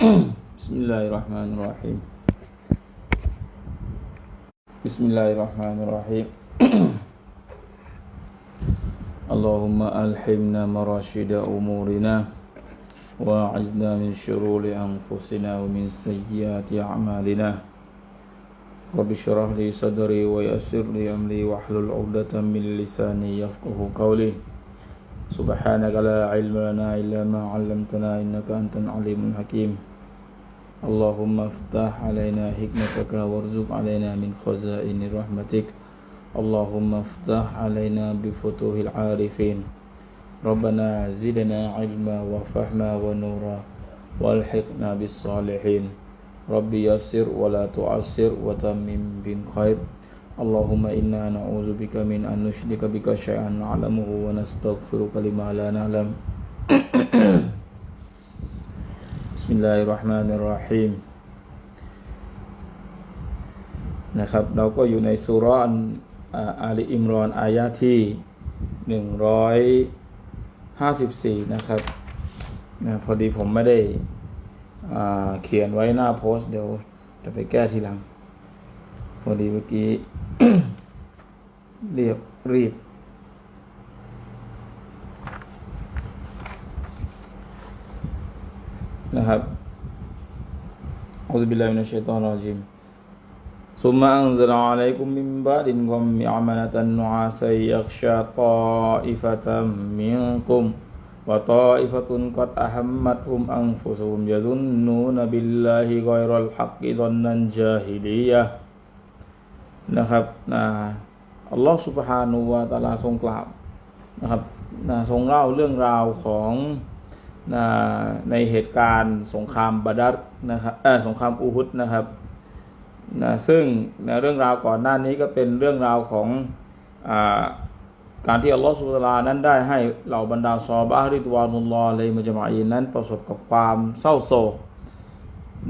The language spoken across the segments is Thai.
بسم الله الرحمن الرحيم. بسم الله الرحمن الرحيم. اللهم ألحمنا مراشد أمورنا وأعزنا من شرور أنفسنا ومن سيئات أعمالنا. رب اشرح لي صدري ويسر لي أمري واحلل عقدة من لساني يفقه قولي. سبحانك لا علم لنا إلا ما علمتنا إنك أنت العليم الحكيم. اللهم افتح علينا حكمتك وارزق علينا من خزائن رحمتك. اللهم افتح علينا بفتوح العارفين. ربنا زدنا علما وفهما ونورا والحقنا بالصالحين. ربي يسر ولا تعسر وتمم بالخير. اللهم إنا نعوذ بك من أن نشرك بك شيئا نعلمه ونستغفرك لما لا نعلم. บิลลาฮิรราะห์มานิรราะฮีมนะครับ เราก็อยู่ในสุรอนอาลีอิมรอน อายะที่หนึ่งร้อยห้าสิบสี่นะครับนะพอดีผมไม่ได้เขียนไว้หน้าโพสต์เดี๋ยวจะไปแก้ทีหลัง พอดีเมื่อกี้ เรียบรีบ นะครับอัลลอฮฺบิลลาฮิมินัชชัยฏอนรรจีม ثم أنزل عليكم من بعد الغم عملة نعاسا يغشى طائفة منكم وطائفة قد أهمتهم أنفسهم يظنون بالله غير الحق ظنا جاهلية นะครับนะอัลลอฮฺสุบฮานูวาตะอาลาทรงกล่าวนะครับนะทรงเล่าเรื่องราวของนะ ในเหตุการณ์สงครามบาดัรนะครับเออสงครามอูฮุดนะครับนะซึ่งนะเรื่องราวก่อนหน้านี้ก็เป็นเรื่องราวของอการที่อัลลอฮฺสุบตาลานั้นได้ให้เหล่าบรรดาซอบาฮ์ริดวานุลลอเลยมุจมาอีนนั้นประสบกับความเศร้าโศก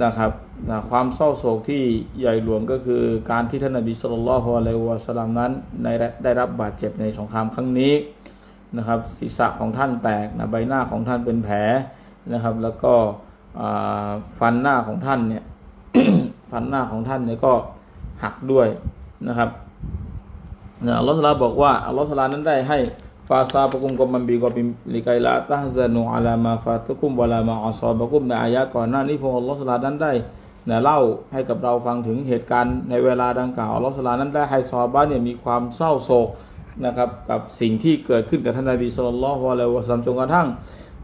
นะครับนะความเศร้าโศกที่ใหญ่หลวงก็คือการที่ท่านนบีสุลต่านละฮ์อะลัยวะสลัมนั้นได้รับบาดเจ็บในสงครามครั้งนี้ นะครับ ศีรษะของท่านแตกนะใบหน้าของท่านเป็นแผลนะครับ แล้วก็ฟันหน้าของท่านเนี่ยฟันหน้าของท่านเนี่ยก็หักด้วยนะครับนะอัลลอฮฺลาบอกว่าอัลลอฮฺลานั้นได้ให้ฟาซาปกุมกอมันบีกอบิมลิไกลาตะฮซานุอาลามาฟาตุกุมวะลามาอัซอบกุมในอายะก่อนหน้านี้พระองค์อัลลอฮฺลานั้นได้นะเล่าให้กับเราฟังถึงเหตุการณ์ในเวลาดังกล่าวอัลลอฮฺลานั้นได้ให้ซอฮาบะห์เนี่ยมีความเศร้าโศก นะครับกับสิ่งที่เกิดขึ้นกับท่านนบีสุลต่านละฮ์อะลัยวะสัมจนกระทั่ง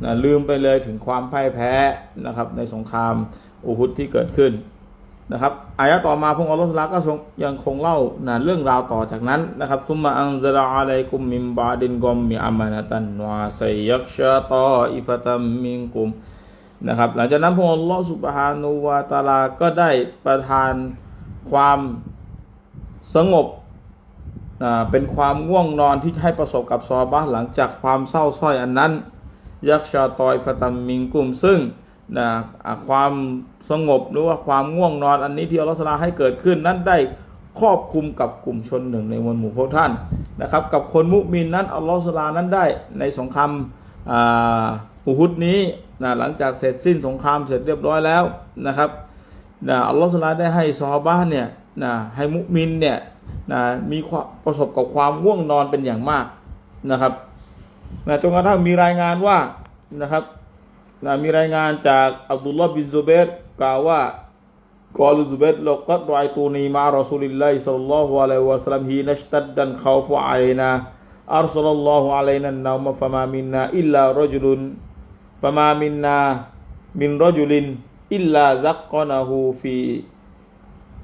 นะลืมไปเลยถึงความพ่ายแพ้นะครับในสงครามอูฮุดที่เกิดขึ้นนะครับอายะต่อมาพงอัลลอฮฺตะอาลาก็ยังคงเล่านะเรื่องราวต่อจากนั้นนะครับซุมมาอันซะลาอะลัยกุมมิมบาดินกอมมิอามานะตันวาไซยักชาตออิฟะตัมมิงกุมนะครับหลังจากนั้นพงอัลลอฮฺสุบฮานุวาตาลาก็ได้ประทานความสงบ เป็นความง่วงนอนที่ให้ประสบกับซอบะห์หลังจากความเศร้าสร้อยอันนั้น ยักษ์ชาตอยฟตัมมิงกุมซึ่งนะความสงบหรือว่าความง่วงนอนอันนี้ที่อัลลอฮฺาลาให้เกิดขึ้นนั้นได้ครอบคลุมกับกลุ่มชนหนึ่งในมวลหมู่พวกท่านนะครับ กับคนมุมินนั้นอัลลอฮฺตะอาลานั้นได้ในสงครามอุฮุดนี้นะหลังจากเสร็จสิ้นสงครามเสร็จเรียบร้อยแล้วนะครับนะอัลลอฮฺตะอาลาได้ให้ซอฮาบะเนี่ยนะให้มุมินเนี่ย นะมีประสบกับความง่วงนอนเป็นอย่างมากนะครับนะจนกระทั่งมีรายงานว่านะครับนะมีรายงานจากอับดุลลอฮ์บินซุเบรกล่าวว่ากอลุซุเบรลกัดรอยตูนีมารอซูลิลลาฮิสัลลัลลอฮุอะลัยวะสัลลัมฮีนัชตัดดันเขาฟุอะลัยนาอัรสลัลลอฮุอะลัยนันนามะฟะมามินนาอิลลารจุลุนฟะมามินนามินรจุลินอิลลาซักกอนะฮูฟี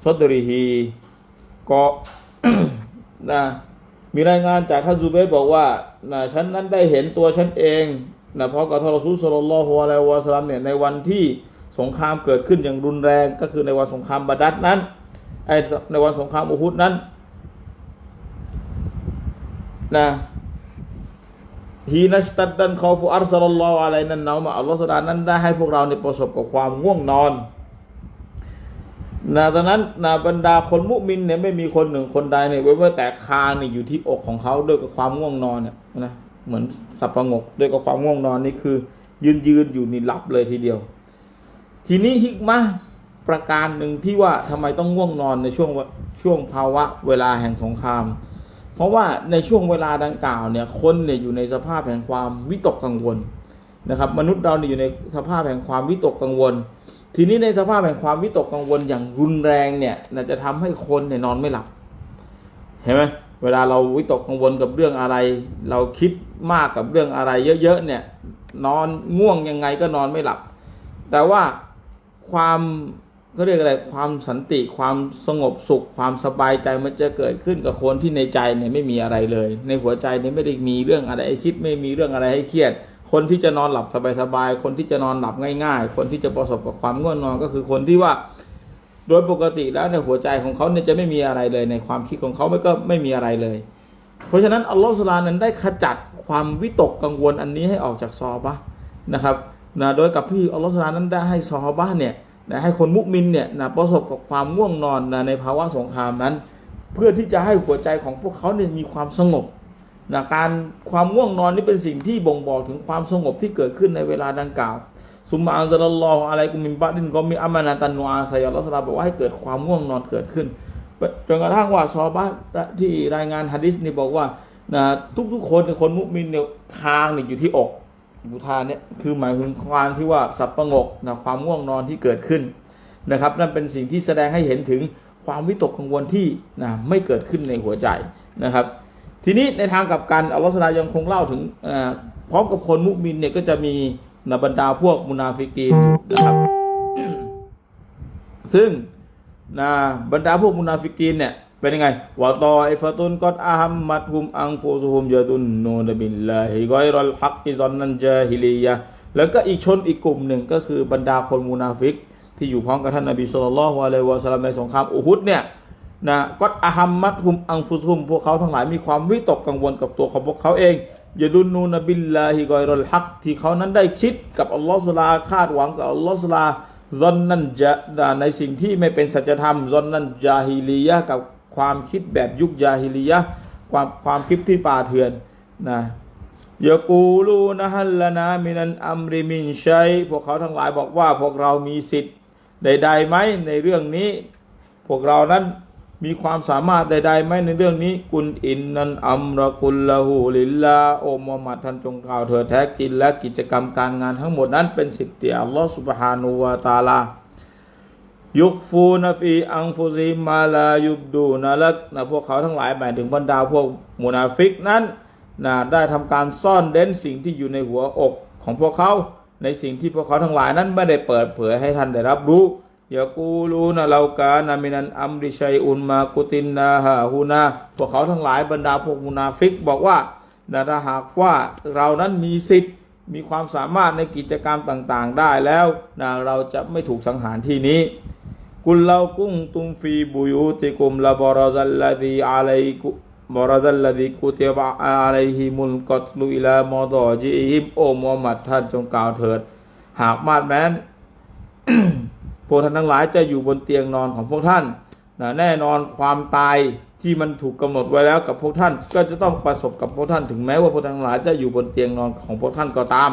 ซดริฮีก็ นะมีรายงานจากท่านซูเบตบอกว่านะฉันนั้นได้เห็นตัวฉันเองนะเพราะกับทรอซูลสลลัลอฮุอะลัยฮิวะสลลัมเนี่ยในวันที่สงครามเกิดขึ้นอย่างรุนแรงก็คือในวันสงครามบาดัดนั้นไอในวันสงครามอุฮุดนั้นนะฮีนัชตัดดันคอฟูอัรสลลลอฮุอะลัยนันเนามาอัลลอฮฺสุดานั้นได้ให้พวกเราเนี่ยประสบกับความง่วงนอน นะตอนนั้นนะบรรดาคนมุมินเนี่ยไม่มีคนหนึ่งคนใดเนี่ยเว้นว่าแต่คาเนี่ยอยู่ที่อกของเขาด้วยกับความง่วงนอนเนี่ยนะเหมือนสับประงกด้วยกับความง่วงนอนนี่คือ ยืนยืนอยู่นี่หลับเลยทีเดียว ทีนี้ฮิกมะประการหนึ่งที่ว่าทำไมต้องง่วงนอนในช่วงช่วงภาวะเวลาแห่งสงคราม เพราะว่าในช่วงเวลาดังกล่าวเนี่ยคนเนี่ยอยู่ในสภาพแห่งความวิตกกังวล นะครับ มนุษย์เราเนี่ยอยู่ในสภาพแห่งความวิตกกังวล ทีนี้ในสภาพแห่งความวิตกกังวลอย่างรุนแรงเนี่ยจะทำให้คนเนี่ยนอนไม่หลับเห็นไหมเวลาเราวิตกกังวลกับเรื่องอะไร เราคิดมากกับเรื่องอะไร เยอะๆเนี่ย นอนง่วงยังไงก็นอนไม่หลับ แต่ว่าความเขาเรียกอะไรความสันติความสงบสุขความสบายใจมันจะเกิดขึ้นกับคนที่ในใจเนี่ยไม่มีอะไรเลย ในหัวใจเนี่ยไม่ได้มีเรื่องอะไรให้คิดไม่มีเรื่องอะไรให้เครียด คนที่จะนอนหลับสบายๆคนที่จะนอนหลับง่าย ๆ คนที่จะประสบกับความง่วงนอนก็คือคนที่ว่า โดยปกติแล้วในหัวใจของเขาเนี่ยจะไม่มีอะไรเลยในความคิดของเขาไม่ก็ไม่มีอะไรเลย เพราะฉะนั้นอัลลอฮฺสุลานั้นได้ขจัดความวิตกกังวลอันนี้ให้ออกจากซอบะนะครับนะโดยกับที่อัลลอฮฺสุลานั้นได้ให้ซอบะเนี่ยนะให้คนมุมินเนี่ยนะประสบกับความง่วงนอนนะในภาวะสงครามนั้น เพื่อที่จะให้หัวใจของพวกเขาเนี่ยมีความสงบ นะการความง่วงนอนนี่เป็นสิ่งที่บ่งบอกถึงความสงบที่เกิดขึ้นในเวลาดังกล่าวสุมมาอัลลอฮฺลอฮอะไรกุมินบะดินก็มีอามานาตันนูอาไซอัลลอฮฺสลาบอกว่าให้เกิดความง่วงนอนเกิดขึ้นจนกระทั่งว่าซอบะห์ที่รายงานฮะดิษนี่บอกว่านะทุกๆคนคนมุมินเนี่ยคางเนี่ยอยู่ที่อกอยู่ทานเนี่ยคือหมายถึงความที่ว่าสับประงกนะความง่วงนอนที่เกิดขึ้นนะครับ นั่นเป็นสิ่งที่แสดงให้เห็นถึงความวิตกกังวลที่นะไม่เกิดขึ้นในหัวใจนะครับ ทีนี้ในทางกลับกันอัลลอฮฺสลายังคงเล่าถึงพร้อมกับคนมุมินเนี่ยก็จะมีนบรรดาพวกมุนาฟิกีนนะครับ ซึ่งนะบรรดาพวกมุนาฟิกีนเนี่ยเป็นยังไงวะตอไอฟะตุนกอดอาฮัมมัดฮุมอังฟูซุฮุมยะตุนนูนบิลลาฮิกอยรัลฮักกิซอนนันจาฮิลียะแล้วก็อีกชนอีกกลุ่มหนึ่งก็คือบรรดาคนมุนาฟิก ที่อยู่พร้อมกับท่านนบีสุลต่านละฮ์อะลัยวะสลลัมในสงครามอุฮุดเนี่ย นะกอดอาฮัมมัดฮุมอังฟูซุฮุมพวกเขาทั้งหลายมีความวิตกกังวลกับตัวของพวกเขาเองยะดุนนูนบิลลาฮิกอยรัลฮักที่เขานั้นได้คิดกับอัลลอฮฺสุลาคาดหวังกับอัลลอฮฺสุลาซอนนั่นจะในสิ่งที่ไม่เป็นสัจธรรมซอนนั่นจาฮิลียะกับความคิดแบบยุคจาฮิลียะความความคิดที่ป่าเถื่อนนะยากูลูนะฮัลลนามินันอัมริมินชัยพวกเขาทั้งหลายบอกว่าพวกเรามีสิทธิ์ใดๆไหมในเรื่องนี้ พวกเรานั้น มีความสามารถใดๆไหมในเรื่องนี้ กุลอินนันอัมรกุลละหูลิลลาโอมอมัดท่านจงกล่าวเถิดแท้จริงและกิจกรรมการงานทั้งหมดนั้นเป็นสิทธิอัลลอฮฺสุบฮานูวาตาลายุกฟูนฟีอังฟุซิมาลายุบดูนะลักนะพวกเขาทั้งหลายหมายถึงบรรดาพวกมุนาฟิกนั้นนะได้ทำการซ่อนเร้นสิ่งที่อยู่ในหัวอกของพวกเขา ในสิ่งที่พวกเขาทั้งหลายนั้นไม่ได้เปิดเผยให้ท่านได้รับรู้ ยากูลูนะเรากานามินันอัมริชัยอุนมากุตินนาฮาฮูนาพวกเขาทั้งหลายบรรดาพวกมุนาฟิกบอกว่านะถ้าหากว่าเรานั้นมีสิทธิ์มีความสามารถในกิจกรรมต่างๆ ได้แล้วนะเราจะไม่ถูกสังหารที่นี้ กุลเลากุมตุมฟีบุยูติกุมลาบรซัลลดีอะลัยกุบรซัลลดีกุติบะอะลัยฮิมุลกัตลุอิลามอดอจิฮิมโอมูฮัมมัดท่านจงกล่าวเถิด หากมาดแม้น วกท่านทั้งหลายจะอยู่บนเตียงนอนของพวกท่านนะแน่นอนความตายที่มันถูกกำหนดไว้แล้วกับพวกท่าน ก็จะต้องประสบกับพวกท่านถึงแม้ว่าพวกท่านทั้งหลายจะอยู่บนเตียงนอนของพวกท่านก็ตาม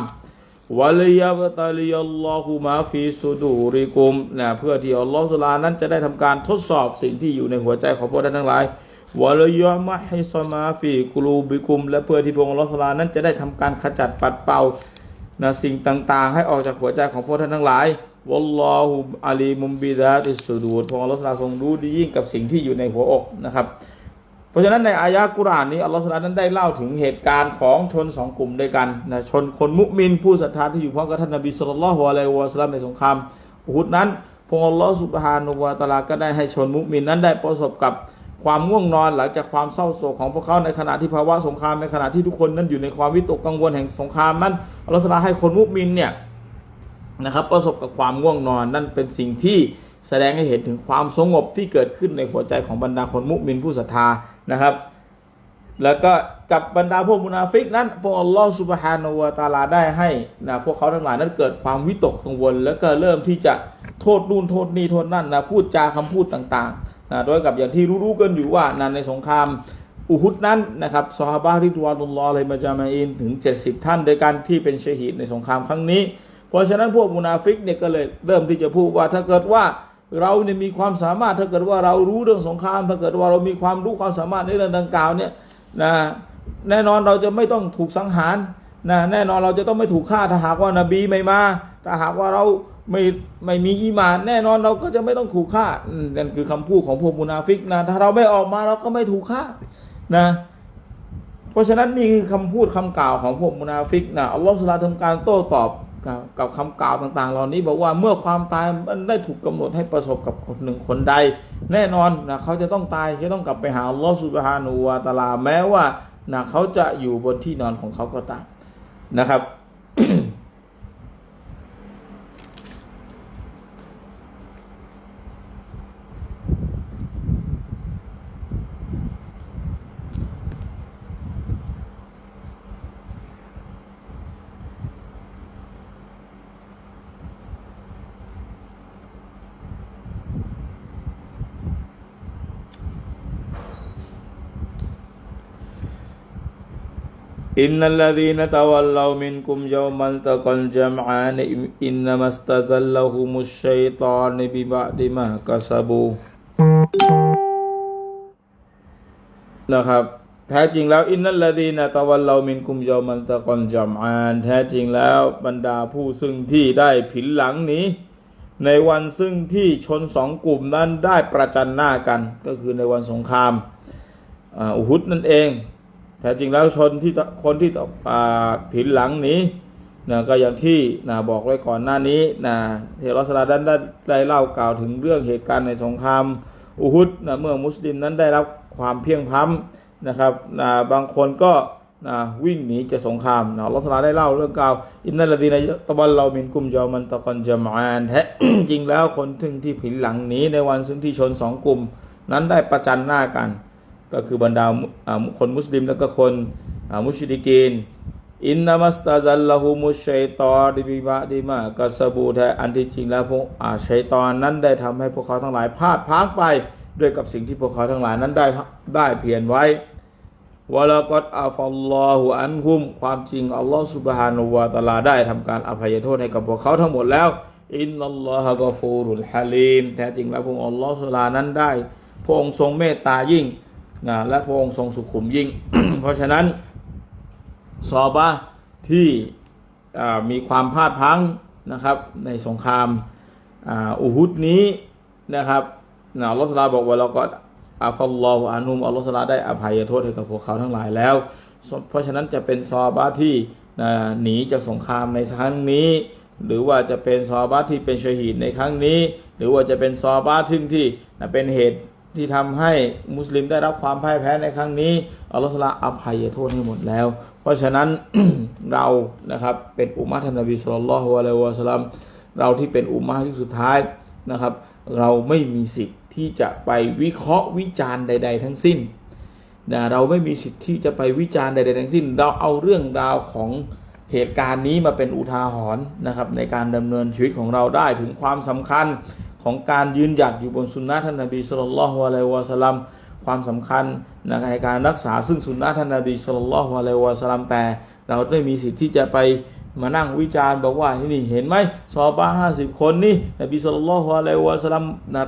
วะลียบตาลีอัลลอฮุมาฟีสุดูริกุมนะเพื่อที่อัลลอฮฺสุลานั้นจะได้ทำการทดสอบสิ่งที่อยู่ในหัวใจของพวกท่านทั้งหลายวะลียมะฮิซามาฟีกลูบิกุม และเพื่อที่พระองค์อัลลอฮฺสุลานั้นจะได้ทำการขจัดปัดเป่านะสิ่งต่างๆ ให้ออกจากหัวใจของพวกท่านทั้งหลาย วัลลอฮุอาลีมุมบิดาติสุดูดพระองค์อัลลอฮฺสุลาทรงรู้ดียิ่งกับสิ่งที่อยู่ในหัวอกนะครับ เพราะฉะนั้นในอายะกุรานนี้อัลลอฮฺสุลานนั้นได้เล่าถึงเหตุการณ์ของชนสองกลุ่มด้วยกันนะชนคนมุมินผู้ศรัทธาที่อยู่พร้อมกับท่านนบีสุลต่านละฮ์อะลัยฮิวะสลลัมในสงครามอุฮุดนั้นพระองค์อัลลอฮฺสุบฮานุวะตาลาก็ได้ให้ชนมุมินนั้นได้ประสบกับความง่วงนอนหลังจากความเศร้าโศกของพวกเขาในขณะที่ภาวะสงครามในขณะที่ทุกคนนั้นอยู่ในความวิตกกังวลแห่งสงครามนั้นอัลลอฮฺให้คนมุมินเนี่ย นะครับ ประสบกับความง่วงนอนนั่นเป็นสิ่งที่แสดงให้เห็นถึงความสงบที่เกิดขึ้นในหัวใจของบรรดาคนมุมินผู้ศรัทธานะครับ แล้วก็กับบรรดาพวกมุนาฟิกนั้นพวกอัลลอฮฺสุบฮานาวะตาลาได้ให้นะพวกเขาทั้งหลายนั้นเกิดความวิตกกังวล แล้วก็เริ่มที่จะโทษนู่นโทษนี่โทษนั่นนะพูดจาคำพูดต่างๆนะโดยกับอย่างที่รู้ๆกันอยู่ว่านะในสงครามอุฮุดนั้นนะครับซอฮาบะห์ริดวานุลลอฮ์อะลัยมาจามาอินถึง 70 ท่านโดยการที่เป็นชะฮีดในสงครามครั้งนี้ เพราะฉะนั้นพวกมุนาฟิกเนี่ยก็เลยเริ่มที่จะพูดว่าถ้าเกิดว่าเราเนี่ยมีความสามารถถ้าเกิดว่าเรารู้เรื่องสงคราม ถ้าเกิดว่าเรามีความรู้ความสามารถในเรื่องดังกล่าวเนี่ยนะแน่นอนเราจะไม่ต้องถูกสังหารนะแน่นอนเราจะต้องไม่ถูกฆ่าถ้าหากว่านบีไม่มาถ้าหากว่าเราไม่ไม่มีอีมาน แน่นอนเราก็จะไม่ต้องถูกฆ่านั่นคือคำพูดของพวกมุนาฟิกนะถ้าเราไม่ออกมาเราก็ไม่ถูกฆ่านะเพราะฉะนั้นนี่คือคำพูดคำกล่าวของพวกมุนาฟิกนะอัลลอฮฺสุลาทำการโต้ตอบ กับกับคำกล่าวต่างๆ เหล่านี้บอกว่าเมื่อความตายมันได้ถูกกำหนดให้ประสบกับคนหนึ่งคนใด แน่นอนนะเขาจะต้องตายจะต้องกลับไปหาลอสุบฮานูวาตาลาแม้ว่านะเขาจะอยู่บนที่นอนของเขาก็ตามนะครับ إن الذين تولوا منكم يوم التقى الجمعان إنما استزلهم الشيطان ببعد ما كسبوا นะครับแท้จริงแล้วอินนัลลดีนะตะวันเรามินกุมยอมันตะกอนจำอานแท้จริงแล้วบรรดาผู้ซึ่งที่ได้ผินหลังหนี้ ในวันซึ่งที่ชนสองกลุ่มนั้นได้ประจันหน้ากัน ก็คือในวันสงครามอ่าอุฮุดนั่นเอง แท้จริงแล้วชนที่คนที่ผินหลังนี้นะก็อย่างที่นะบอกไว้ก่อนหน้านี้นะเทรอสลาดันได้ได้เล่ากล่าวถึงเรื่องเหตุการณ์ในสงครามอุฮุดนะเมื่อมุสลิมนั้นได้รับความเพียงพ้ำนะครับนะบางคนก็นะวิ่งหนีจากสงครามนะอัลอสลาได้เล่าเรื่องกล่าวอินนัลดีนตะบัลเรามินกุมยอมันตะกอนจามานแท้จริงแล้วคนถึงที่ผินหลังนี้ในวันซึ่งที่ชนสองกลุ่ม นั้นได้ประจันหน้ากัน ก็คือบรรดาคนมุสลิมแล้วก็คนมุชริกีนอินนามัสตาซัลลาหูมุชัยตอดิบิบะดิมากัสบูแท้อันที่จริงแล้วพวกอาชัยตอนนั้นได้ทำให้พวกเขาทั้งหลายพลาดพังไปด้วยกับสิ่งที่พวกเขาทั้งหลายนั้นได้ได้เพียรไว้วะลากอดอาฟัลลอฮุอันฮุม ความจริง อัลลอฮฺสุบฮานุวะตาลาได้ทำการอภัยโทษให้กับพวกเขาทั้งหมดแล้ว อินนัลลอฮะกอฟูรุลฮะลีมแท้จริงแล้วพระองค์อัลลอฮฺสุบฮานั้นได้พระองค์ทรงเมตตายิ่ง นะและพระองค์ทรงสุขุมยิ่ง เพราะฉะนั้นซอบะที่มีความพลาดพลั้งนะครับ ในสงครามอ่าอุฮุดนี้นะครับนะอัลลอฮฺสลาบอกว่าเราก็อาฟัลลอฮุอานุมอัลลอฮฺสลาได้อภัยโทษให้กับพวกเขาทั้งหลายแล้ว เพราะฉะนั้นจะเป็นซอบะที่หนีจากสงครามในครั้งนี้ หรือว่าจะเป็นซอบะที่เป็นชหีดในครั้งนี้ หรือว่าจะเป็นซอบะที่งที่เป็นเหตุ ที่ทำให้มุสลิมได้รับความพ่ายแพ้ในครั้งนี้อัลลอฮฺสลาอภัยโทษให้หมดแล้ว เพราะฉะนั้นเรานะครับเป็นอุมมะท่านนบีสุลต่านละฮ์อะลัยวะสลัมเราที่เป็นอุมมะที่สุดท้ายนะครับ เราไม่มีสิทธิ์ที่จะไปวิเคราะห์วิจารณ์ใด ๆ ทั้งสิ้นนะเราไม่มีสิทธิ์ที่จะไปวิจารณ์ใด ๆ ทั้งสิ้น เราเอาเรื่องราวของเหตุการณ์นี้มาเป็นอุทาหรณ์นะครับ ในการดำเนินชีวิตของเราได้ถึงความสำคัญ ของการยืนหยัดอยู่บนสุนนะท่านนบีสุลต่านละฮ์อะลัยวะสัลลัมความสำคัญในการรักษาซึ่งสุนนะท่านนบีสุลต่านละฮ์อะลัยวะสัลลัมแต่เราไม่มีสิทธิ์ที่จะไปมานั่งวิจารณ์บอกว่านี่เห็นไหมซอบ้าห้าสิบคนนี่นบีสุลต่านละฮ์อะลัยวะสัลลัม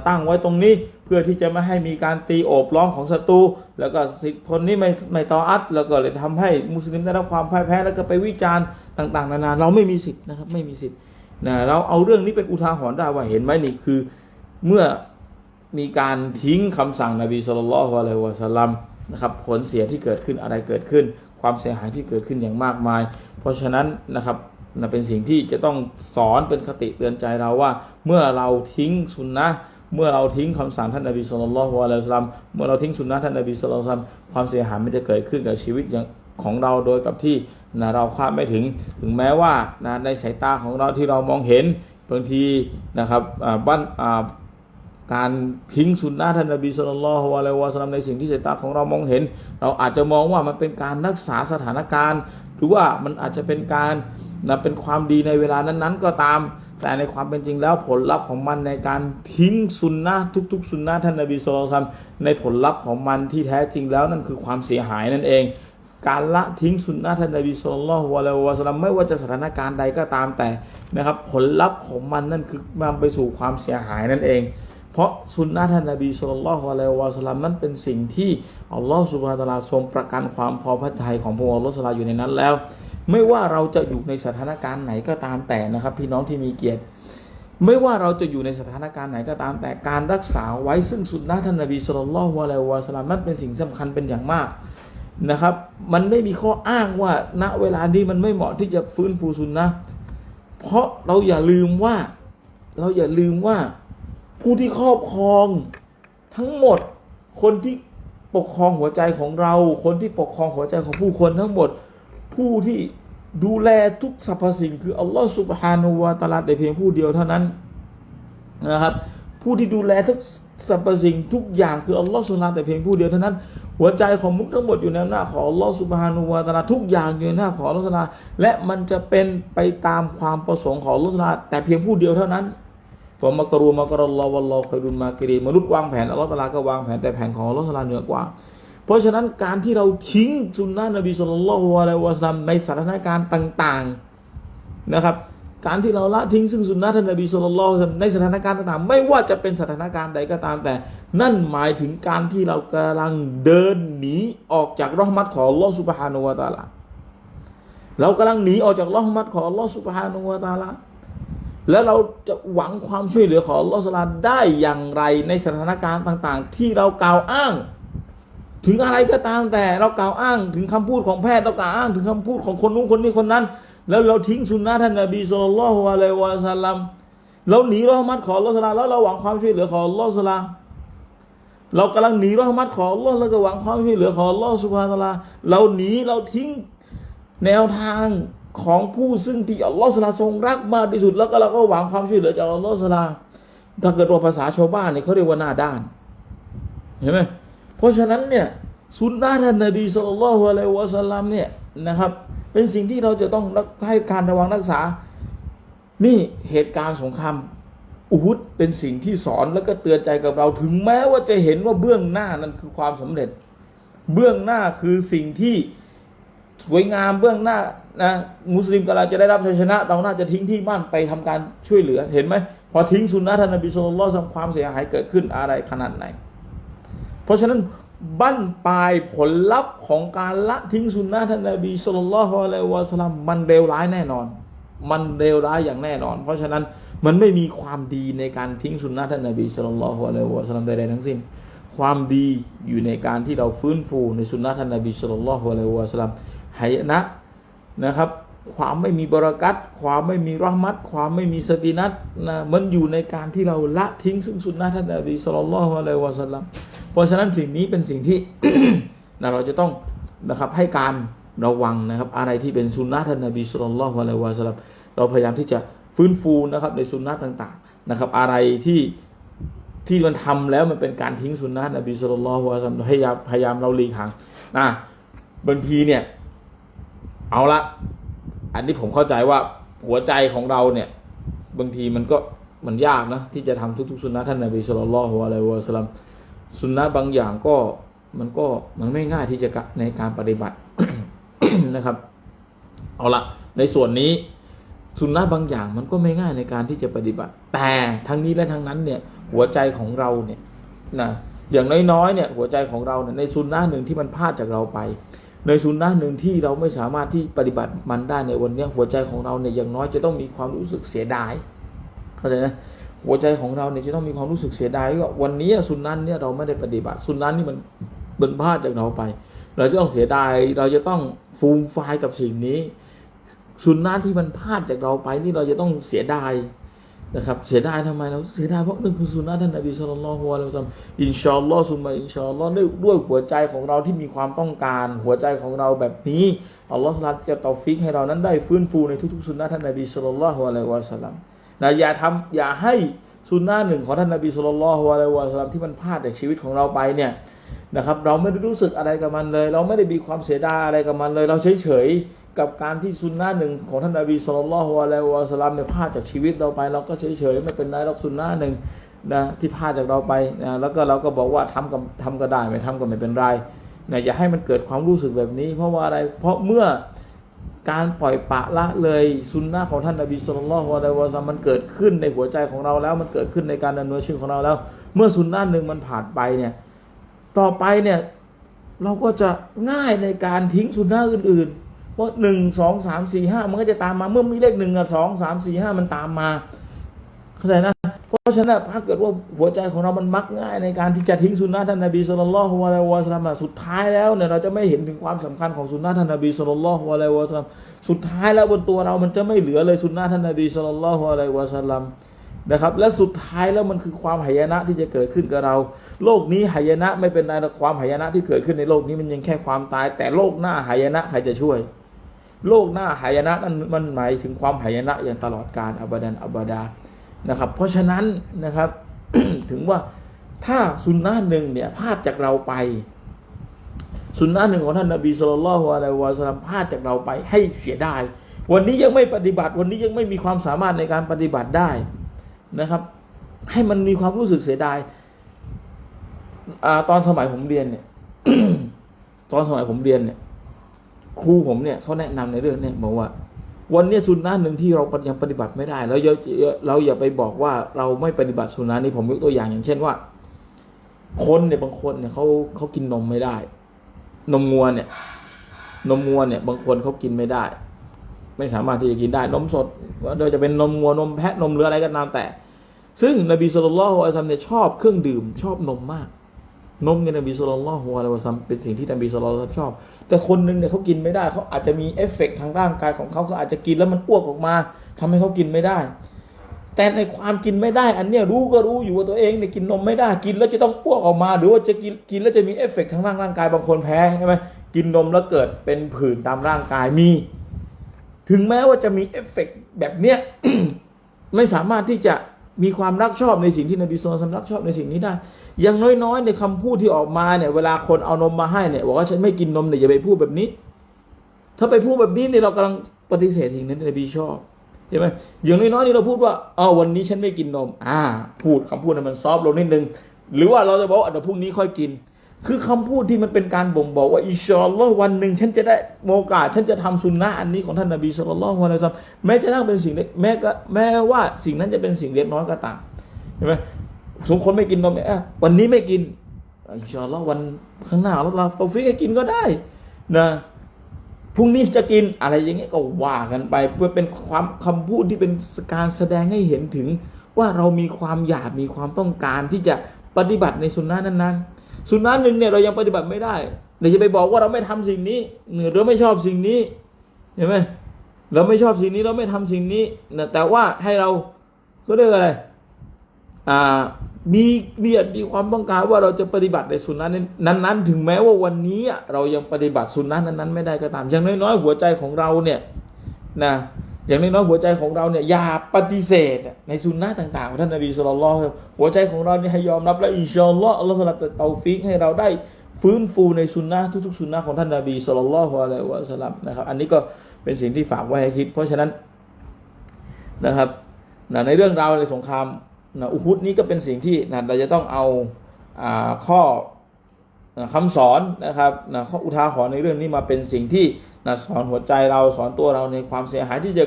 ตั้งไว้ตรงนี้ เพื่อที่จะไม่ให้มีการตีโอบล้อมของศัตรูแล้วก็สิบคนนี้ไม่ไม่ต่ออัดแล้วก็เลยทำให้มุสลิมได้รับความพ่ายแพ้แล้วก็ไปวิจารณ์ต่าง ๆ นานาเราไม่มีสิทธิ์นะครับไม่มีสิทธิ์ นะเราเอาเรื่องนี้เป็นอุทาหรณ์ได้ว่าเห็นไหมนี่คือเมื่อมีการทิ้งคำสั่งนบีสุลต่านละฮ์อะลัยวะสัลลัมนะครับผลเสียที่เกิดขึ้นอะไรเกิดขึ้น ความเสียหายที่เกิดขึ้นอย่างมากมาย เพราะฉะนั้นนะครับนะเป็นสิ่งที่จะต้องสอนเป็นคติเตือนใจเราว่า เมื่อเราทิ้งสุนนะเมื่อเราทิ้งคำสั่งท่านนบีสุลต่านละฮ์อะลัยวะสัลลัมเมื่อเราทิ้งสุนนะท่านนบีสุลต่านละฮ์ความเสียหายมันจะเกิดขึ้นกับชีวิตอย่างของเราโดยกับที่ นะเราคาดไม่ถึงถึงแม้ว่านะในสายตาของเราที่เรามองเห็นบางทีนะครับบ้านการทิ้งสุนนะท่านนบีสุลต่านละฮ์อะลัยฮิวะสลัมในสิ่งที่สายตาของเรามองเห็น เราอาจจะมองว่ามันเป็นการรักษาสถานการณ์ หรือว่ามันอาจจะเป็นการนะเป็นความดีในเวลานั้นๆ ก็ตาม แต่ในความเป็นจริงแล้วผลลัพธ์ของมันในการทิ้งสุนนะทุกๆ สุนนะท่านนบีสุลต่านในผลลัพธ์ของมันที่แท้จริงแล้วนั่นคือความเสียหายนั่นเอง การละทิ้งสุนนะท่านนบีสุลต่านวะลาวะสลัมไม่ว่าจะสถานการณ์ใดก็ตามแต่นะครับ ผลลัพธ์ของมันนั่นคือนำไปสู่ความเสียหายนั่นเอง เพราะสุนนะท่านนบีสุลต่านวะลาวะสลัมนั้นเป็นสิ่งที่อัลลอฮฺสุบฮานตะลาทรงประกันความพอพระทัยของพระองค์อัลลอฮฺสลาอยู่ในนั้นแล้ว ไม่ว่าเราจะอยู่ในสถานการณ์ไหนก็ตามแต่นะครับ พี่น้องที่มีเกียรติไม่ว่าเราจะอยู่ในสถานการณ์ไหนก็ตามแต่การรักษาไว้ซึ่งสุนนะท่านนบีสุลต่านวะลาวะสลัมนั้นเป็นสิ่งสำคัญเป็นอย่างมาก นะครับ มันไม่มีข้ออ้างว่าณเวลานี้มันไม่เหมาะที่จะฟื้นฟูสุนนะเพราะเราอย่าลืมว่า เราอย่าลืมว่าผู้ที่ครอบครองทั้งหมดคนที่ปกครองหัวใจของเรา คนที่ปกครองหัวใจของผู้คนทั้งหมด ผู้ที่ดูแลทุกสรรพสิ่ง คืออัลลอฮฺสุบฮานุวาตาลาแต่เพียงผู้เดียวเท่านั้นนะครับ ผู้ที่ดูแลทุก สรรพสิ่งทุกอย่างคืออัลลอฮฺสุบฮานแต่เพียงผู้เดียวเท่านั้น หัวใจของมุสลิมทั้งหมดอยู่ในอำนาจของอัลลอฮฺสุบฮานุวาตาลาทุกอย่างอยู่ในอำนาจของอัลลอฮฺสุบฮานะฮูวะตะอาลาและมันจะเป็นไปตามความประสงค์ของอัลลอฮฺสุบฮานะฮูวะตะอาลาแต่เพียงผู้เดียวเท่านั้นผมมากรูมากรอลอวัลลอฮฺคอยรุนมากิรีมนุษย์วางแผนอัลลอฮฺตาลาก็วางแผนแต่แผนของอัลลอฮฺสุบฮานะฮูวะตาลาเหนือกว่า เพราะฉะนั้นการที่เราทิ้งสุนนะนบีสุลต่านละฮ์อะลัยวะซัมในสถานการณ์ต่าง ๆนะครับ การที่เราละทิ้งซึ่งสุนนะท่านนบีสุลต่านในสถานการณ์ต่างๆ ไม่ว่าจะเป็นสถานการณ์ใดก็ตามแต่ นั่นหมายถึงการที่เรากำลังเดินหนีออกจากรอห์มัตของลอสุบฮานุวะตาลาเรากำลังหนีออกจากรอห์มัตของลอสุบฮานุวะตาลาแล้วเราจะหวังความช่วยเหลือของลอสลาได้อย่างไรในสถานการณ์ต่างๆ ที่เรากล่าวอ้าง ถึงอะไรก็ตามแต่เรากล่าวอ้างถึงคำพูดของแพทย์เรากล่าวอ้างถึงคำพูดของคนนู้นคนนี้คนนั้น แล้วเราทิ้งสุนนะท่านนบีสุลต่านละฮ์อะลัยวะสัลลัมเราหนีรอห์มัตของอัลอสลาแล้วเราหวังความช่วยเหลือของอัลอสลาเรากำลังหนีรอห์มัตของอัลอแล้วก็หวังความช่วยเหลือของอัลอสุบานะฮูวะตลาเราหนีเราทิ้งแนวทางของผู้ซึ่งที่อัลลอฮ์สลาทรงรักมากที่สุด แล้วก็เราก็หวังความช่วยเหลือจากอัลลอฮ์สลาถ้าเกิดว่าภาษาชาวบ้านเนี่ยเขาเรียกว่าหน้าด้านเห็นไหมเพราะฉะนั้นเนี่ยสุนนะท่านนบีสุลต่านละฮ์อะลัยวะสัลลัมเนี่ยนะครับ เป็นสิ่งที่เราจะต้องให้การระวังรักษา นี่เหตุการณ์สงครามอุฮุดเป็นสิ่งที่สอนแล้วก็เตือนใจกับเราถึงแม้ว่าจะเห็นว่าเบื้องหน้านั้นคือความสำเร็จ เบื้องหน้าคือสิ่งที่สวยงามเบื้องหน้านะมุสลิมกำลังจะได้รับชัยชนะ เราน่าจะทิ้งที่บ้านไปทำการช่วยเหลือเห็นไหมพอทิ้งสุนนะท่านนบีสุลต่านละฮ์ความเสียหายเกิดขึ้นอะไรขนาดไหน เพราะฉะนั้น บั้นปลายผลลัพธ์ของการละทิ้งสุนนะท่านนบีสุลต่านละฮ์อะลัยฮิวะสลัมมันเลวร้ายแน่นอน มันเลวร้ายอย่างแน่นอน เพราะฉะนั้นมันไม่มีความดีในการทิ้งสุนนะท่านนบีสุลต่านละฮ์อะลัยฮิวะสลัมใดๆทั้งสิ้น ความดีอยู่ในการที่เราฟื้นฟูในสุนนะท่านนบีสุลต่านละฮ์อะลัยฮิวะสลัมไหนะนะครับ ความไม่มีบรากัตความไม่มีรหมัด ความไม่มีสตินัตนะมันอยู่ในการที่เราละทิ้งซึ่งสุนนะท่านนบีสุลต่านละฮ์อะลัยวะสัลลัมเพราะฉะนั้นสิ่งนี้เป็นสิ่งที่นะเราจะต้องนะครับให้การระวังนะครับ อะไรที่เป็นสุนนะท่านนบีสุลต่านละฮ์อะลัยวะสัลลัมเราพยายามที่จะฟื้นฟูนะครับในสุนนะต่างๆนะครับ อะไรที่ที่มันทำแล้วมันเป็นการทิ้งสุนนะนบีสุลต่านละฮ์อะลัยวะสัลลัมพยายามพยายามเราหลีกห่างนะบางทีเนี่ยเอาละ อันนี้ผมเข้าใจว่าหัวใจของเราเนี่ย บางทีมันก็มันยากนะที่จะทำทุกๆสุนนะท่านนบีสุลต่านละฮ์อะลัยวะสลัมสุนนะบางอย่างก็มันก็มันไม่ง่ายที่จะกะในการปฏิบัตินะครับ เอาละในส่วนนี้สุนนะบางอย่างมันก็ไม่ง่ายในการที่จะปฏิบัติ แต่ทั้งนี้และทั้งนั้นเนี่ยหัวใจของเราเนี่ยนะอย่างน้อยๆเนี่ยหัวใจของเราเนี่ยในสุนนะหนึ่งที่มันพลาดจากเราไป ในสุนนะหนึ่งที่เราไม่สามารถที่ปฏิบัติมันได้ในวันนี้หัวใจของเราเนี่ยอย่างน้อยจะต้องมีความรู้สึกเสียดายเข้าใจไหมหัวใจของเราเนี่ยจะต้องมีความรู้สึกเสียดายว่าวันนี้สุนนั้นเนี่ยเราไม่ได้ปฏิบัติสุนนั้นนี่มันมันพลาดจากเราไป เราจะต้องเสียดาย เราจะต้องฟูมฟกับสิ่งนี้สุนนะที่มันพลาดจากเราไปนี่เราจะต้องเสียดาย นะครับเสียดายทำไมเราเสียดายเพราะหนึ่งคือสุนนะท่านนบีสุลต่านละฮ์อะลัยซัมอินชาอัลลอฮ์ซุมมาอินชาอัลลอฮ์ด้วยด้วยหัวใจของเราที่มีความต้องการ หัวใจของเราแบบนี้อัลลอฮ์จะตาฟิกให้เรานั้นได้ฟื้นฟูในทุกๆสุนนะท่านนบีสุลต่านละฮ์อะลัยวะซัลลัมนะอย่าทำอย่าให้สุนนะหนึ่งของท่านนบีสุลต่านละฮ์อะลัยวะสัลลัมที่มันพลาดจากชีวิตของเราไปเนี่ยนะครับ เราไม่ได้รู้สึกอะไรกับมันเลย เราไม่ได้มีความเสียดายอะไรกับมันเลย เราเฉยเฉยๆ กับการที่ซุนนะห์หนึ่งของท่านนบีสุลต่านละฮ์อะลัยวะสลลัมเนี่ยพลาดจากชีวิตเราไป เราก็เฉยๆไม่เป็นไรหรอกซุนนะห์หนึ่งนะที่พลาดจากเราไปนะแล้วก็เราก็บอกว่าทำกับทำก็ได้ไม่ทำก็ไม่เป็นไรนะอย่าให้มันเกิดความรู้สึกแบบนี้ เพราะว่าอะไรเพราะเมื่อการปล่อยปะละเลยซุนนะของท่านนบีสุลต่านละฮ์อะลัยวะสลลัมมันเกิดขึ้นในหัวใจของเราแล้วมันเกิดขึ้นในการดำเนินชีวิตของเราแล้ว เมื่อซุนนะห์หนึ่งมันผ่านไปเนี่ยต่อไปเนี่ยเราก็จะง่ายในการทิ้งสุนนะอื่นๆ ราะหนึ่งสองสามสี่ห้ามันก็จะตามมาเมื่อมีเลขหนึ่งกับสองสามสี่ห้ามันตามมาเข้าใจนะเพราะฉะนั้นถ้าเกิดว่าหัวใจของเรามันมักง่ายในการที่จะทิ้งสุนนะท่านนบีสุลต่านละฮ์วะลัยวะสลัมสุดท้ายแล้วเนี่ยเราจะไม่เห็นถึงความสำคัญของสุนนะท่านนบีสุลต่านละฮ์วะลัยวะสลัมสุดท้ายแล้วบนตัวเรามันจะไม่เหลือเลยสุนนะท่านนบีสุลต่านละฮ์วะลัยวะสัลลัมนะครับและสุดท้ายแล้วมันคือความหายนะที่จะเกิดขึ้นกับเรา โลกนี้หายนะไม่เป็นไรแต่ความหายนะที่เกิดขึ้นในโลกนี้มันยังแค่ความตาย แต่โลกหน้าหายนะใครจะช่วย โลกหน้าหายนะนั้นมันหมายถึงความหายนะอย่างตลอดกาลอับดันอับดานะครับ เพราะฉะนั้นนะครับถึงว่าถ้าสุนนะหนึ่งเนี่ยพลาดจากเราไป สุนนะหนึ่งของท่านนบีสุลต่านละฮ์อะลัยวะสัลลัมพลาดจากเราไปให้เสียดายวันนี้ยังไม่ปฏิบัติ วันนี้ยังไม่มีความสามารถในการปฏิบัติได้นะครับ ให้มันมีความรู้สึกเสียดายอตอนสมัยผมเรียนเนี่ย ตอนสมัยผมเรียนเนี่ย ครูผมเนี่ยเขาแนะนำในเรื่องเนี่ยบอกว่า วันนี้สุนนะหนึ่งที่เรายังปฏิบัติไม่ได้ แล้วเราเราอย่าไปบอกว่าเราไม่ปฏิบัติสุนนะนี้ผมยกตัวอย่างอย่างเช่นว่า คนเนี่ยบางคนเนี่ยเขาเขากินนมไม่ได้ นมงัวเนี่ย นมงัวเนี่ย บางคนเขากินไม่ได้ ไม่สามารถที่จะกินได้นมสดโดยจะเป็นนมงัวนมแพะนมเรืออะไรก็ตามแต่ ซึ่งนบีสุลต่านละฮ์อะลัยฮิวะซัลลัมเนี่ยชอบเครื่องดื่มชอบนมมาก นมเนี่ยนบีสุลต่านละฮ์อะลัยฮิวะซัมเป็นสิ่งที่นบีสุลต่านชอบ แต่คนหนึงเนี่ยเขากินไม่ได้เขาอาจจะมีเอฟเฟกต์ทางร่างกายของเขาเขาอาจจะกินแล้วมันอ้วกออกมาทำให้เขากินไม่ได้ แต่ในความกินไม่ได้ อันเนี้ยรู้ก็รู้อยู่ว่าตัวเองเนี่ยกินนมไม่ได้กินแล้วจะต้องอ้วกออกมา หรือว่าจะกินกินแล้วจะมีเอฟเฟกต์ทางร่างร่างกายบางคนแพ้ใช่ไหมกินนมแล้วเกิดเป็นผื่นตามร่างกายมี ถึงแม้ว่าจะมีเอฟเฟกต์แบบเนี้ยไม่สามารถที่จะ มีความรักชอบในสิ่งที่นบีสุลต่านรักชอบในสิ่งนี้ได้ อย่างน้อยๆ ในคำพูดที่ออกมาเนี่ย เวลาคนเอานมมาให้เนี่ยบอกว่าฉันไม่กินนมเนี่ยอย่าไปพูดแบบนี้ ถ้าไปพูดแบบนี้เนี่ยเรากำลังปฏิเสธสิ่งนั้นนบีชอบใช่ไหมอย่างน้อยๆนี่เราพูดว่าอ๋อวันนี้ฉันไม่กินนม อ่า พูดคำพูดนั้นมันซอฟต์ลงนิดนึง หรือว่าเราจะบอกว่าเดี๋ยวพรุ่งนี้ค่อยกิน คือคำพูดที่มันเป็นการบ่งบอกว่าอินชาอัลลอฮ์วันหนึ่งฉันจะได้โอกาสฉันจะทำสุนนะอันนี้ของท่านนบีสุลต่านละฮ์วะลัยฮิวะซัมแม้จะนั่งเป็นสิ่งเล็กแม้ก็แม้ว่าสิ่งนั้นจะเป็นสิ่งเล็กน้อยก็ตามใช่ไหมสมคนไม่กินนมเนี่ยอะวันนี้ไม่กินอินชาอัลลอฮ์วันข้างหน้าเราเราตอฟิกให้กินก็ได้นะพรุ่งนี้จะกินอะไรอย่างเงี้ยก็ว่ากันไป เพื่อเป็นความคำพูดที่เป็นการแสดงให้เห็นถึง ว่าเรามีความอยากมีความต้องการที่จะปฏิบัติในสุนนะนั้นๆ สุนนะหนึ่งเนี่ยเรายังปฏิบัติไม่ได้เดี๋ยวจะไปบอกว่าเราไม่ทำสิ่งนี้หรือเราไม่ชอบสิ่งนี้เห็นไหมเราไม่ชอบสิ่งนี้เราไม่ทำสิ่งนี้นะแต่ว่าให้เราก็เรียกอะไรอ่ามีเดียดมีความต้องการว่าเราจะปฏิบัติในสุนนะนั้นๆ ถึงแม้ว่าวันนี้เรายังปฏิบัติสุนนะนั้นๆไม่ได้ก็ตามอย่างน้อยๆหัวใจของเราเนี่ยนะ อย่างน้อยๆหัวใจของเราเนี่ยอย่าปฏิเสธในสุนนะต่างๆของท่านนบีสุลต่านละฮ์หัวใจของเราเนี่ยให้ยอมรับและอินชาอัลลอฮ์อัลลอฮฺจะเตาฟิกให้เราได้ฟื้นฟูในสุนนะทุกๆสุนนะของท่านนบีสุลต่านละฮ์อะลัยฮิวะสลัมนะครับอันนี้ก็เป็นสิ่งที่ฝากไว้ให้คิด เพราะฉะนั้นนะครับนะในเรื่องราวในสงครามนะอุฮุดนี้ก็เป็นสิ่งที่นะเราจะต้องเอาอาข้อนะคำสอนนะครับนะข้ออุทาหรณ์ในเรื่องนี้มาเป็นสิ่งที่ นะสอนหัวใจเราสอนตัวเราในความเสียหายที่จะ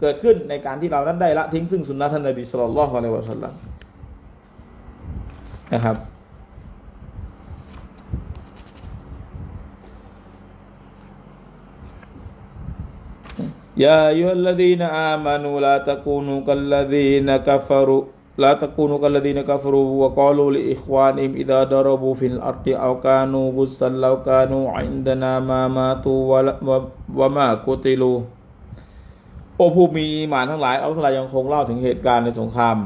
เกิดขึ้นในการที่เรานั้นได้ละทิ้งซึ่งสุนนะท่านนบีสุลต่านละฮ์ในวะสัลลัมนะครับยาอัยฮัลลดีนอามานูลาตะกูนูกัลลดีนกัฟรุ لا تكونوا كالذين كفروا وقالوا لإخوانهم إذا ضربوا في الأرض أو كانوا غزا لو كانوا عندنا ما ماتوا ولا- و- وما قتلوا โอ้ผู้มีอีหมานทั้งหลายอัลลอฮฺยังคงเล่าถึงเหตุการณ์ในสงคราม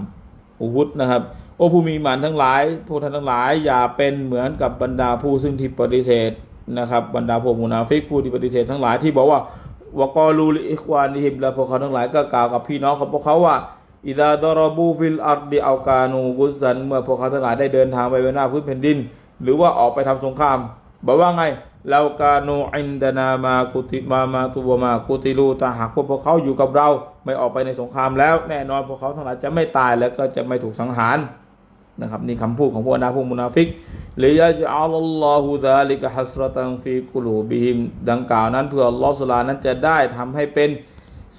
อุฮุดนะครับ โอ้ผู้มีอีหมานทั้งหลายผู้ท่านทั้งหลาย อย่าเป็นเหมือนกับบรรดาผู้ซึ่งที่ปฏิเสธนะครับบรรดาพวกมุนาฟิกผู้ที่ปฏิเสธทั้งหลายที่บอกว่าวกอลูลิอิควานิฮิมและพวกเขาทั้งหลายก็กล่าวกับพี่น้องของพวกเขาว่า อิดาดรบูฟิลอัรดิอัลกานูกุซันเมื่อพวกเขาทั้งหลายได้เดินทางไปบนหน้าพื้นแผ่นดิน หรือว่าออกไปทำสงครามบอกว่าไงเรากาโนอินดานามากุติมามาตุวมากุติลูถ้าหากพวกเขาอยู่กับเรา ไม่ออกไปในสงครามแล้ว แน่นอนพวกเขาทั้งหลายจะไม่ตายแล้วก็จะไม่ถูกสังหารนะครับนี่คำพูดของพวกนาพวกมุนาฟิกเลยยะจะอัลลอฮุดาลิกฮัสรตังฟีกุลูบิฮิมดังกล่าวนั้นเพื่ออัลลอฮฺสุลานั้นจะได้ทำให้เป็น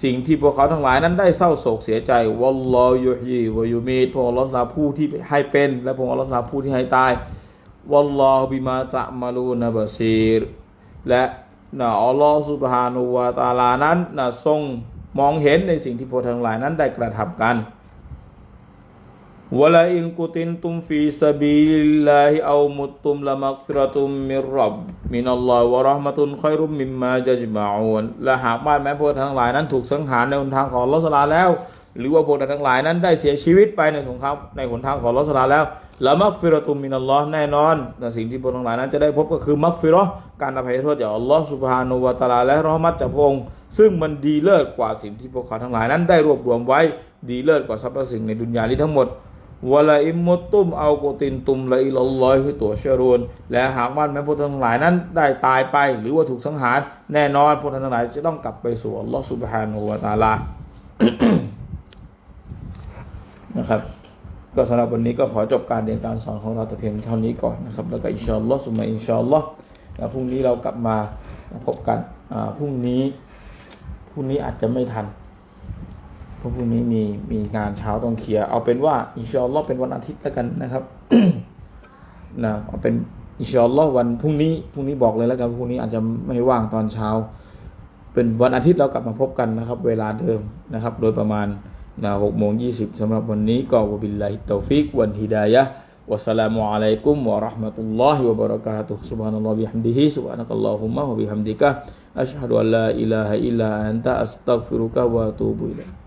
สิ่งที่พวกเขาทั้งหลายนั้นได้เศร้าโศกเสียใจวอลลอยุฮีวะยูมีดพระองค์อัลลอฮฺสุลาผู้ที่ให้เป็น และพระองค์อัลลอฮฺสุลาผู้ที่ให้ตายวอลลอฮฺบิมาตะมาลูนบะซีรและนะอัลลอฮฺสุบฮานุวาตาลานั้นนะทรงมองเห็นในสิ่งที่พวกทั้งหลายนั้นได้กระทำกัน วะลาอินกุตินตุมฟีซาบิลิลลาฮิเอามุตตุมละมักฟิรตุมมิรรับมินัละหาจะจมานและหากว่าแม้พวกทั้งหลายนั้นถูกสังหารในหนทางของอัลอสลาแล้ว หรือว่าพวกทั้งหลายนั้นได้เสียชีวิตไปในสงครามในหนทางของอัลอสลาแล้วละมักฟิรตุมมินัลลอฮ์แน่นอนแต่สิ่งที่พวกทั้งหลายนั้นจะได้พบก็คือมักฟิรอห์การอภัยโทษจากอัลลอฮ์สุบฮานุวะตะอาลาและรอมัตจากพงค์ซึ่งมันดีเลิศกว่าสิ่งที่พวกเขาทั้งหลายนั้นได้รวบรวมไว้ดีเลิศกว่าสรรพสิ่งในดุนยานี้ทั้งหมด วลาอิมมุตตุมเอาโกตินตุมละอิลลอฮิตัวเชรูนและหากว่าแม้พวกทั้งหลายนั้นได้ตายไป หรือว่าถูกสังหาร แน่นอนพวกทั้งหลายจะต้องกลับไปสู่อัลลอฮ์สุบฮานุวะตาลานะครับ ก็สำหรับวันนี้ก็ขอจบการเรียนการสอนของเราแต่เพียงเท่านี้ก่อนนะครับ แล้วก็อินชาอัลลอฮ์สุมาอินชาอัลลอฮ์แล้วพรุ่งนี้เรากลับมาพบกันอ่าพรุ่งนี้พรุ่งนี้อาจจะไม่ทัน พราะพรุ่งนี้มีมีงานเช้าต้องเคลียร์เอาเป็นว่าอินชอัลลอฮ์เป็นวันอาทิตย์แล้วกันนะครับนะเอาเป็นอินชอัลลอฮ์วันพรุ่งนี้พรุ่งนี้บอกเลยแล้วกันพรุ่งนี้อาจจะไม่ว่างตอนเช้า เป็นวันอาทิตย์เรากลับมาพบกันนะครับ เวลาเดิมนะครับ โดยประมาณนะหกโมงยี่สิบสำหรับวันนี้ก็วบิลลาฮิตตฟิกวันฮิดายะวัสสลามุอะลัยกุมวะราะห์มะตุลลอฮิวะบะเราะกาตุฮ์ subhanallah bihamdihi subhanakallahumma wa bihamdika asyhadu an la ilaha illa anta astaghfiruka wa atubu ilaik